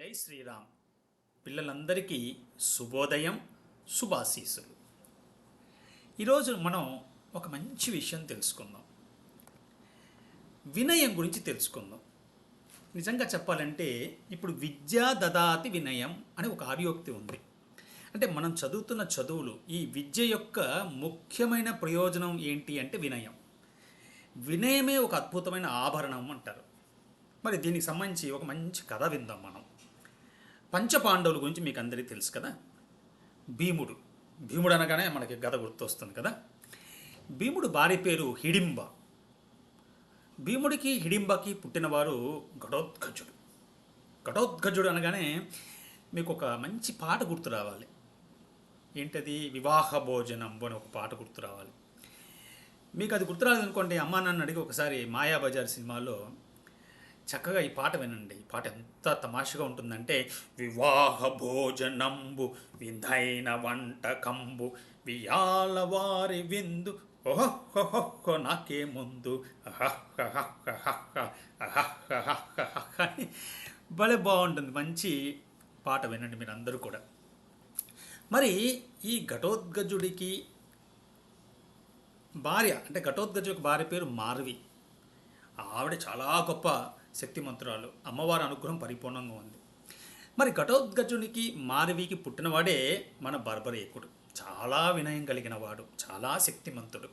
జై శ్రీరామ్. పిల్లలందరికీ శుభోదయం శుభాశీసులు ఈరోజు మనం ఒక మంచి విషయం తెలుసుకుందాం. వినయం గురించి తెలుసుకుందాం. నిజంగా చెప్పాలంటే ఇప్పుడు విద్యా దదాతి వినయం అని ఒక ఆర్యోక్తి ఉంది. అంటే మనం చదువుతున్న చదువులు ఈ విద్య యొక్క ముఖ్యమైన ప్రయోజనం ఏంటి అంటే వినయం. వినయమే ఒక అద్భుతమైన ఆభరణం అంటారు. మరి దీనికి సంబంధించి ఒక మంచి కథ విందాం మనం. పంచపాండవుల గురించి మీకు అందరికీ తెలుసు కదా? భీముడు. భీముడు అనగానే మనకి గద గుర్తొస్తుంది కదా? భీముడు భార్య పేరు హిడింబ. భీముడికి హిడింబకి పుట్టినవారు ఘటోత్కజుడు ఘటోత్కజుడు అనగానే మీకు ఒక మంచి పాట గుర్తు రావాలి. ఏంటది? వివాహ భోజనం అని ఒక పాట గుర్తు రావాలి. మీకు అది గుర్తురాలేదనుకోండి అమ్మా నాన్న అడిగి ఒకసారి మాయాబజార్ సినిమాలో చక్కగా ఈ పాట వినండి. ఈ పాట ఎంత తమాషగా ఉంటుందంటే వివాహ భోజనంబు విధైన వంటకంబు వియాల వారి విందు ఓహో నాకే ముందు అని భలే బాగుంటుంది. మంచి పాట వినండి మీరు అందరూ కూడా. మరి ఈ ఘటోద్గజుడికి భార్య అంటే ఘటోద్గజుడికి భార్య పేరు మారవి. ఆవిడ చాలా గొప్ప శక్తిమంతురాలు అమ్మవారి అనుగ్రహం పరిపూర్ణంగా ఉంది. మరి ఘటోద్గజునికి మారవికి పుట్టినవాడే మన బర్బరీకుడు. చాలా వినయం కలిగిన వాడు చాలా శక్తిమంతుడు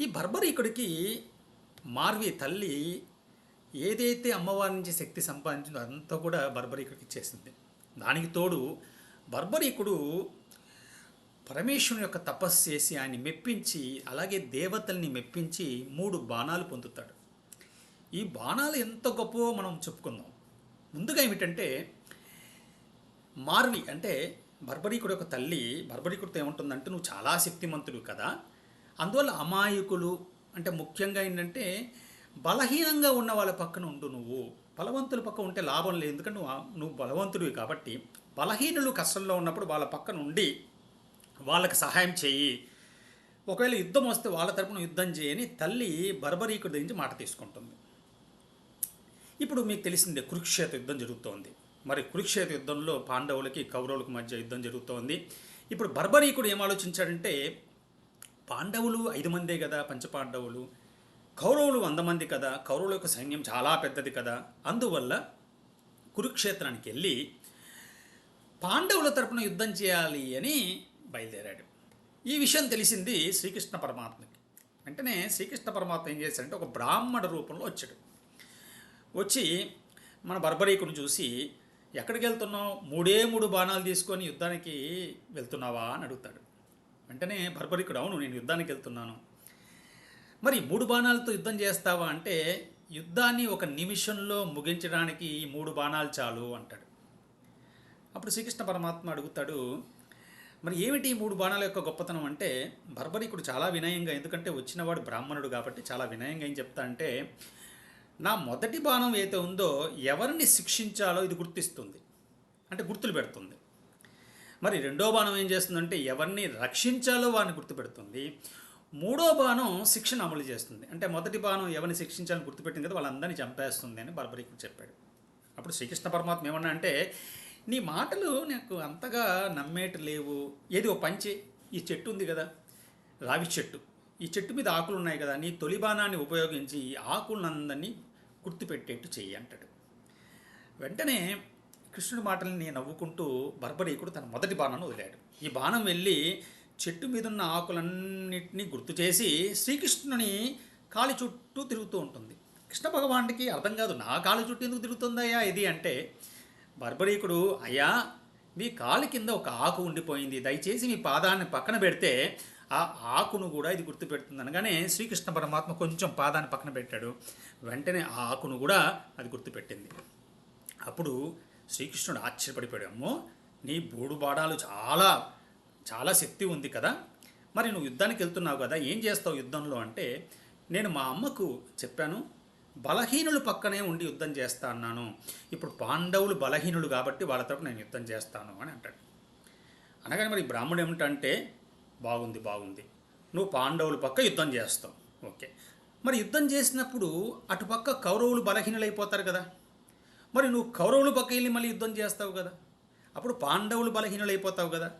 ఈ బర్బరీకుడికి మార్వి తల్లి ఏదైతే అమ్మవారి నుంచి శక్తి సంపాదించిందో అదంతా కూడా బర్బరీకుడికి ఇచ్చేసింది. దానికి తోడు బర్బరీకుడు పరమేశ్వరుని యొక్క తపస్సు చేసి ఆయన్ని మెప్పించి అలాగే దేవతల్ని మెప్పించి మూడు బాణాలు పొందుతాడు. ఈ బాణాలు ఎంత గొప్పవో మనం చెప్పుకుందాం. ముందుగా ఏమిటంటే మార్వి అంటే బర్బరీకుడు యొక్క తల్లి బర్బరీకుడితో ఏముంటుందంటే నువ్వు చాలా శక్తిమంతుడు కదా. అందువల్ల అమాయకులు అంటే ముఖ్యంగా ఏంటంటే బలహీనంగా ఉన్న వాళ్ళ పక్కన ఉండు నువ్వు. బలవంతుల పక్క ఉంటే లాభం లేదు. ఎందుకంటే నువ్వు నువ్వు బలవంతుడివి కాబట్టి బలహీనులు కష్టంలో ఉన్నప్పుడు వాళ్ళ పక్కన ఉండి వాళ్ళకి సహాయం చేయి. ఒకవేళ యుద్ధం వస్తే వాళ్ళ తరపున యుద్ధం చేయని తల్లి బర్బరీకుడి గురించి నుంచి మాట తీసుకుంటుంది. ఇప్పుడు మీకు తెలిసిందే కురుక్షేత్ర యుద్ధం జరుగుతోంది. మరి కురుక్షేత్ర యుద్ధంలో పాండవులకి కౌరవులకు మధ్య యుద్ధం జరుగుతోంది. ఇప్పుడు బర్బరీకుడు ఏం ఆలోచించాడంటే పాండవులు ఐదు మందే కదా పంచపాండవులు కౌరవులు వంద మంది కదా కౌరవుల యొక్క సైన్యం చాలా పెద్దది కదా. అందువల్ల కురుక్షేత్రానికి వెళ్ళి పాండవుల తరపున యుద్ధం చేయాలి అని బయలుదేరాడు. ఈ విషయం తెలిసింది శ్రీకృష్ణ పరమాత్మకి. వెంటనే శ్రీకృష్ణ పరమాత్మ ఏం చేశాడంటే ఒక బ్రాహ్మణ రూపంలో వచ్చాడు. వచ్చి మన బర్బరీకుని చూసి ఎక్కడికి వెళ్తున్నావు? మూడే మూడు బాణాలు తీసుకొని యుద్ధానికి వెళ్తున్నావా? అని అడుగుతాడు. వెంటనే బర్బరీకుడు అవును నేను యుద్ధానికి వెళ్తున్నాను. మరి మూడు బాణాలతో యుద్ధం చేస్తావా? అంటే యుద్ధాన్ని ఒక నిమిషంలో ముగించడానికి ఈ మూడు బాణాలు చాలు అంటాడు. అప్పుడు శ్రీకృష్ణ పరమాత్మ అడుగుతాడు మరి ఏమిటి ఈ మూడు బాణాల యొక్క గొప్పతనం? అంటే బర్బరీకుడు చాలా వినయంగా ఎందుకంటే వచ్చినవాడు బ్రాహ్మణుడు కాబట్టి చాలా వినయంగా ఏం చెప్తా అంటే నా మొదటి బాణం ఏదైతే ఉందో ఎవరిని శిక్షించాలో ఇది గుర్తిస్తుంది. అంటే గుర్తులు పెడుతుంది. మరి రెండో బాణం ఏం చేస్తుందంటే ఎవరిని రక్షించాలో వారిని గుర్తుపెడుతుంది. మూడో బాణం శిక్షణ అమలు చేస్తుంది. అంటే మొదటి బాణం ఎవరిని శిక్షించాలని గుర్తుపెట్టింది కదా వాళ్ళందరినీ చంపేస్తుంది అని బర్బరీకి చెప్పాడు. అప్పుడు శ్రీకృష్ణ పరమాత్మ ఏమన్నా అంటే నీ మాటలు నాకు అంతగా నమ్మేట లేవు. ఏది ఓ పంచి ఈ చెట్టు ఉంది కదా రావి చెట్టు. ఈ చెట్టు మీద ఆకులు ఉన్నాయి కదా నీ తొలి బాణాన్ని ఉపయోగించి ఈ ఆకులందరినీ గుర్తుపెట్టేట్టు చెయ్యి అంటాడు. వెంటనే కృష్ణుడి మాటల్ని నవ్వుకుంటూ బర్బరీకుడు తన మొదటి బాణాన్ని వదిలాడు. ఈ బాణం వెళ్ళి చెట్టు మీద ఉన్న ఆకులన్నింటినీ గుర్తు చేసి శ్రీకృష్ణుని కాలి చుట్టూ తిరుగుతూ ఉంటుంది. కృష్ణ భగవానుడికి అర్థం కాదు నా కాలి చుట్టూ ఎందుకు తిరుగుతుందయ్యా ఇది అంటే బర్బరీకుడు అయ్యా మీ కాలి కింద ఒక ఆకు ఉండిపోయింది దయచేసి మీ పాదాన్ని పక్కన పెడితే ఆ ఆకును కూడా ఇది గుర్తుపెడుతుంది అనగానే శ్రీకృష్ణ పరమాత్మ కొంచెం పాదాన్ని పక్కన పెట్టాడు. వెంటనే ఆ ఆకును కూడా అది గుర్తుపెట్టింది. అప్పుడు శ్రీకృష్ణుడు ఆశ్చర్యపడిపోయాడు. అమ్మో నీ బూడు బాడాలు చాలా చాలా శక్తి ఉంది కదా. మరి నువ్వు యుద్ధానికి వెళ్తున్నావు కదా. ఏం చేస్తావు యుద్ధంలో అంటే నేను మా అమ్మకు చెప్పాను బలహీనులు పక్కనే ఉండి యుద్ధం చేస్తా అన్నాను. ఇప్పుడు పాండవులు బలహీనులు కాబట్టి వాళ్ళ తరపు నేను యుద్ధం చేస్తాను అని అంటాడు. అనగానే మరి బ్రాహ్మణుడు ఏమిటంటే బాగుంది బాగుంది. నువ్వు పాండవుల పక్క యుద్ధం చేస్తావు. ఓకే. మరి యుద్ధం చేసినప్పుడు అటుపక్క కౌరవులు బలహీనులైపోతారు కదా. మరి నువ్వు కౌరవుల పక్క వెళ్ళి మళ్ళీ యుద్ధం చేస్తావు కదా. అప్పుడు పాండవులు బలహీనులైపోతావు కదా.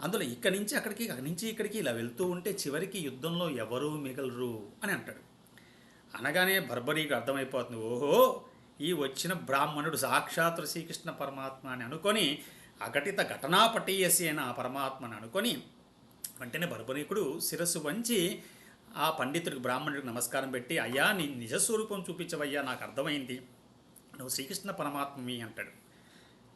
అందులో ఇక్కడి నుంచి అక్కడికి అక్కడి నుంచి ఇక్కడికి ఇలా వెళ్తూ ఉంటే చివరికి యుద్ధంలో ఎవరూ మిగలరు అని అంటాడు. అనగానే బర్బరీకి అర్థమైపోతుంది. ఓహో ఈ వచ్చిన బ్రాహ్మణుడు సాక్షాత్ శ్రీకృష్ణ పరమాత్మ అని అనుకొని అఘటిత ఘటనా పటీయసి అయిన ఆ పరమాత్మని అనుకొని వెంటనే బర్బరీకుడు శిరస్సు వంచి ఆ పండితుడికి బ్రాహ్మణుడికి నమస్కారం పెట్టి అయ్యా నీ నిజస్వరూపం చూపించవయ్యా నాకు అర్థమైంది. నువ్వు శ్రీకృష్ణ పరమాత్మమి అంటాడు.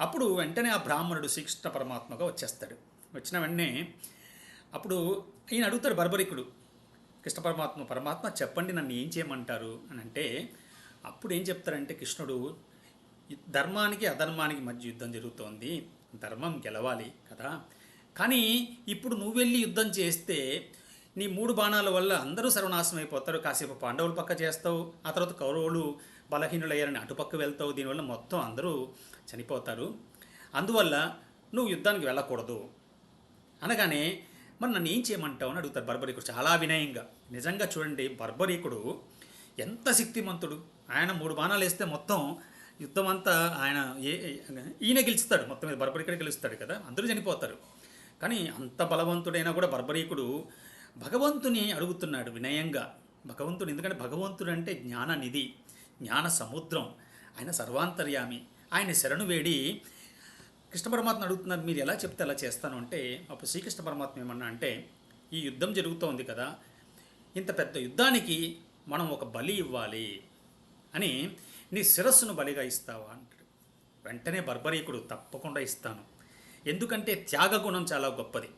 అప్పుడు వెంటనే ఆ బ్రాహ్మణుడు శ్రీకృష్ణ పరమాత్మగా వచ్చేస్తాడు. వచ్చిన వెంటనే అప్పుడు ఈయన అడుగుతాడు బర్బరికుడు కృష్ణ పరమాత్మ పరమాత్మ చెప్పండి నన్ను ఏం చేయమంటారు? అని అంటే అప్పుడు ఏం చెప్తారంటే కృష్ణుడు ధర్మానికి అధర్మానికి మధ్య యుద్ధం జరుగుతోంది. ధర్మం గెలవాలి కదా. కానీ ఇప్పుడు నువ్వు వెళ్ళి యుద్ధం చేస్తే నీ మూడు బాణాల వల్ల అందరూ సర్వనాశనం అయిపోతారు. కాసేపు పాండవుల పక్క చేస్తావు ఆ తర్వాత కౌరవులు బలహీనులయ్యారని అటుపక్క వెళ్తావు. దీనివల్ల మొత్తం అందరూ చనిపోతారు. అందువల్ల నువ్వు యుద్ధానికి వెళ్ళకూడదు. అనగానే మరి నన్ను ఏం చేయమంటావు అని అడుగుతారు బర్బరీకుడు చాలా వినయంగా. నిజంగా చూడండి బర్బరీకుడు ఎంత శక్తిమంతుడు. ఆయన మూడు బాణాలు వేస్తే మొత్తం యుద్ధం అంతా ఆయన ఏ ఈయన గెలుస్తాడు. మొత్తం మీద బర్బరీకుడే గెలుస్తాడు కదా. అందరూ చనిపోతారు. కానీ అంత బలవంతుడైనా కూడా బర్బరీకుడు భగవంతుని అడుగుతున్నాడు వినయంగా. భగవంతుడు ఎందుకంటే భగవంతుడు అంటే జ్ఞాననిధి జ్ఞాన సముద్రం. ఆయన సర్వాంతర్యామి. ఆయన శరణు వేడి. కృష్ణ పరమాత్మ అడుగుతున్నారు మీరు ఎలా చెప్తే అలా చేస్తాను? అంటే అప్పుడు శ్రీకృష్ణ పరమాత్మ ఏమన్నా అంటే ఈ యుద్ధం జరుగుతోంది కదా. ఇంత పెద్ద యుద్ధానికి మనం ఒక బలి ఇవ్వాలి అని నీ శిరస్సును బలిగా ఇస్తావా? అంటాడు. వెంటనే బర్బరీకుడు తప్పకుండా ఇస్తాను. ఎందుకంటే త్యాగగుణం చాలా గొప్పది.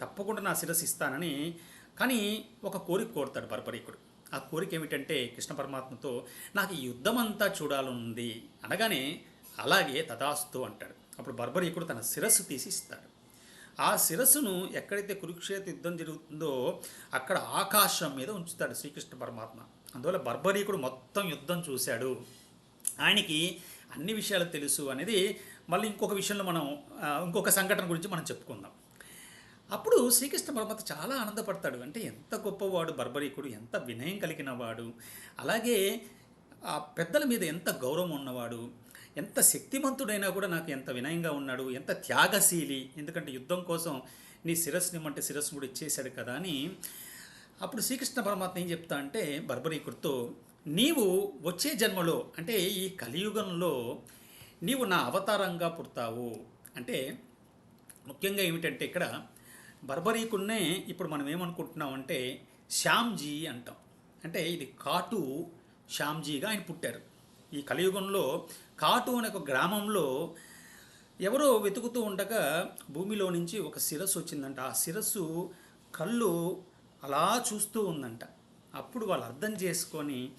తప్పకుండా నా శిరస్సు ఇస్తానని కానీ ఒక కోరిక కోరుతాడు బర్బరీకుడు ఆ కోరిక ఏమిటంటే కృష్ణ పరమాత్మతో నాకు ఈ యుద్ధం అంతా చూడాలనుంది అనగానే అలాగే తదాస్తు అంటాడు. అప్పుడు బర్బరీకుడు తన శిరస్సు తీసి ఇస్తాడు. ఆ శిరస్సును ఎక్కడైతే కురుక్షేత్ర యుద్ధం జరుగుతుందో అక్కడ ఆకాశం మీద ఉంచుతాడు శ్రీకృష్ణ పరమాత్మ. అందువల్ల బర్బరీకుడు మొత్తం యుద్ధం చూశాడు. ఆయనకి అన్ని విషయాలు తెలుసు అనేది మళ్ళీ ఇంకొక విషయంలో మనం ఇంకొక సంఘటన గురించి మనం చెప్పుకుందాం. అప్పుడు శ్రీకృష్ణ పరమాత్మ చాలా ఆనందపడతాడు. అంటే ఎంత గొప్పవాడు బర్బరీకుడు ఎంత వినయం కలిగిన వాడు. అలాగే ఆ పెద్దల మీద ఎంత గౌరవం ఉన్నవాడు. ఎంత శక్తిమంతుడైనా కూడా నాకు ఎంత వినయంగా ఉన్నాడు. ఎంత త్యాగశీలి. ఎందుకంటే యుద్ధం కోసం నీ శిరస్సుని ఇమ్మంటే శిరస్సు కూడా ఇచ్చేశాడు కదా అని. అప్పుడు శ్రీకృష్ణ పరమాత్మ ఏం చెప్తా అంటే బర్బరీకుడితో నీవు వచ్చే జన్మలో అంటే ఈ కలియుగంలో నీవు నా అవతారంగా పుడతావు. అంటే ముఖ్యంగా ఏమిటంటే ఇక్కడ బర్బరీకున్నే ఇప్పుడు మనం ఏమనుకుంటున్నాం అంటే శ్యామ్జీ అంటాం. అంటే ఇది కాటు శ్యామ్జీగా ఆయన పుట్టారు. ఈ కలియుగంలో కాటు అనే ఒక గ్రామంలో ఎవరో వెతుకుతూ ఉండగా భూమిలో నుంచి ఒక శిరస్సు వచ్చిందంట. ఆ శిరస్సు కళ్ళు అలా చూస్తూ ఉందంట. అప్పుడు వాళ్ళు అర్థం చేసుకొని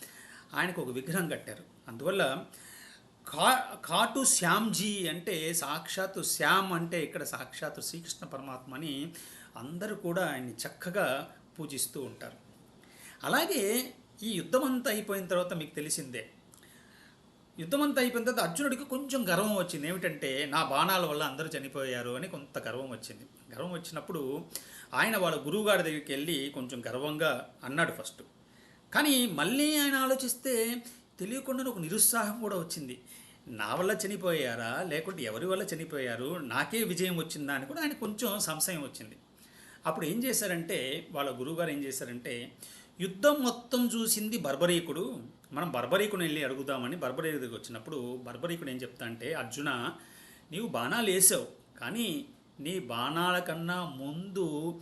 ఆయనకు ఒక విగ్రహం కట్టారు. అందువల్ల కా కాటు శ్యామ్జీ అంటే సాక్షాత్తు శ్యామ్ అంటే ఇక్కడ సాక్షాత్తు శ్రీకృష్ణ పరమాత్మని అందరూ కూడా ఆయన్ని చక్కగా పూజిస్తూ ఉంటారు. అలాగే ఈ యుద్ధం అంతా అయిపోయిన తర్వాత మీకు తెలిసిందే. యుద్ధం అంతా అయిపోయిన తర్వాత అర్జునుడికి కొంచెం గర్వం వచ్చింది. ఏమిటంటే నా బాణాల వల్ల అందరూ చనిపోయారు అని కొంత గర్వం వచ్చింది. గర్వం వచ్చినప్పుడు ఆయన వాళ్ళ గురువుగారి దగ్గరికి వెళ్ళి కొంచెం గర్వంగా అన్నాడు ఫస్ట్. కానీ మళ్ళీ ఆయన ఆలోచిస్తే తెలియకుండా ఒక నిరుత్సాహం కూడా వచ్చింది. నా వల్ల చనిపోయారా? లేకుంటే ఎవరి వల్ల చనిపోయారు? నాకే విజయం వచ్చిందా అని కూడా ఆయన కొంచెం సంశయం వచ్చింది. అప్పుడు ఏం చేశారంటే వాళ్ళ గురువుగారు ఏం చేశారంటే యుద్ధం మొత్తం చూసింది బర్బరీకుడు. మనం బర్బరీకుని వెళ్ళి అడుగుదామని బర్బరీ దగ్గరికి వచ్చినప్పుడు బర్బరీకుడు ఏం చెప్తా అంటే అర్జున నీవు బాణాలు వేసావు. కానీ నీ బాణాల కన్నా ముందు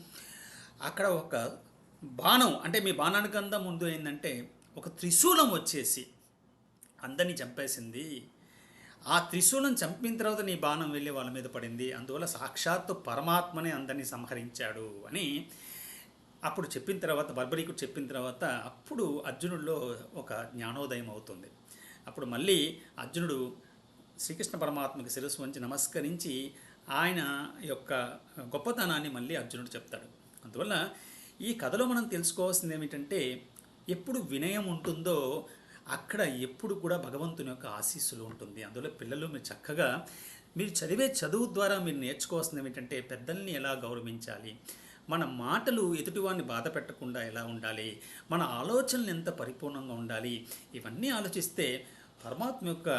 అక్కడ ఒక బాణం అంటే మీ బాణానికన్నా ముందు ఏంటంటే ఒక త్రిశూలం వచ్చేసి అందరినీ చంపేసింది. ఆ త్రిశూలం చంపిన తర్వాత నీ బాణం వెళ్ళి వాళ్ళ మీద పడింది. అందువల్ల సాక్షాత్తు పరమాత్మనే అందరినీ సంహరించాడు అని అప్పుడు చెప్పిన తర్వాత బర్బరీకుడు చెప్పిన తర్వాత అప్పుడు అర్జునుడిలో ఒక జ్ఞానోదయం అవుతుంది. అప్పుడు మళ్ళీ అర్జునుడు శ్రీకృష్ణ పరమాత్మకి శిరస్సు వంచి నమస్కరించి ఆయన యొక్క గొప్పతనాన్ని మళ్ళీ అర్జునుడు చెప్తాడు. అందువల్ల ఈ కథలో మనం తెలుసుకోవాల్సింది ఏమిటంటే ఎప్పుడు వినయం ఉంటుందో అక్కడ ఎప్పుడు కూడా భగవంతుని యొక్క ఆశీస్సులు ఉంటుంది. అందులో పిల్లలు మీరు చక్కగా మీరు చదివే చదువు ద్వారా మీరు నేర్చుకోవాల్సింది ఏమిటంటే పెద్దల్ని ఎలా గౌరవించాలి? మన మాటలు ఎదుటివాడిని బాధ పెట్టకుండా ఎలా ఉండాలి? మన ఆలోచనలు ఎంత పరిపూర్ణంగా ఉండాలి? ఇవన్నీ ఆలోచిస్తే పరమాత్మ యొక్క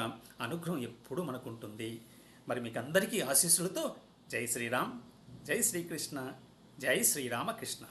అనుగ్రహం ఎప్పుడూ మనకు ఉంటుంది మరి మీకు అందరికీ ఆశీస్సులతో జై శ్రీరామ్ జై శ్రీకృష్ణ జై శ్రీరామకృష్ణ.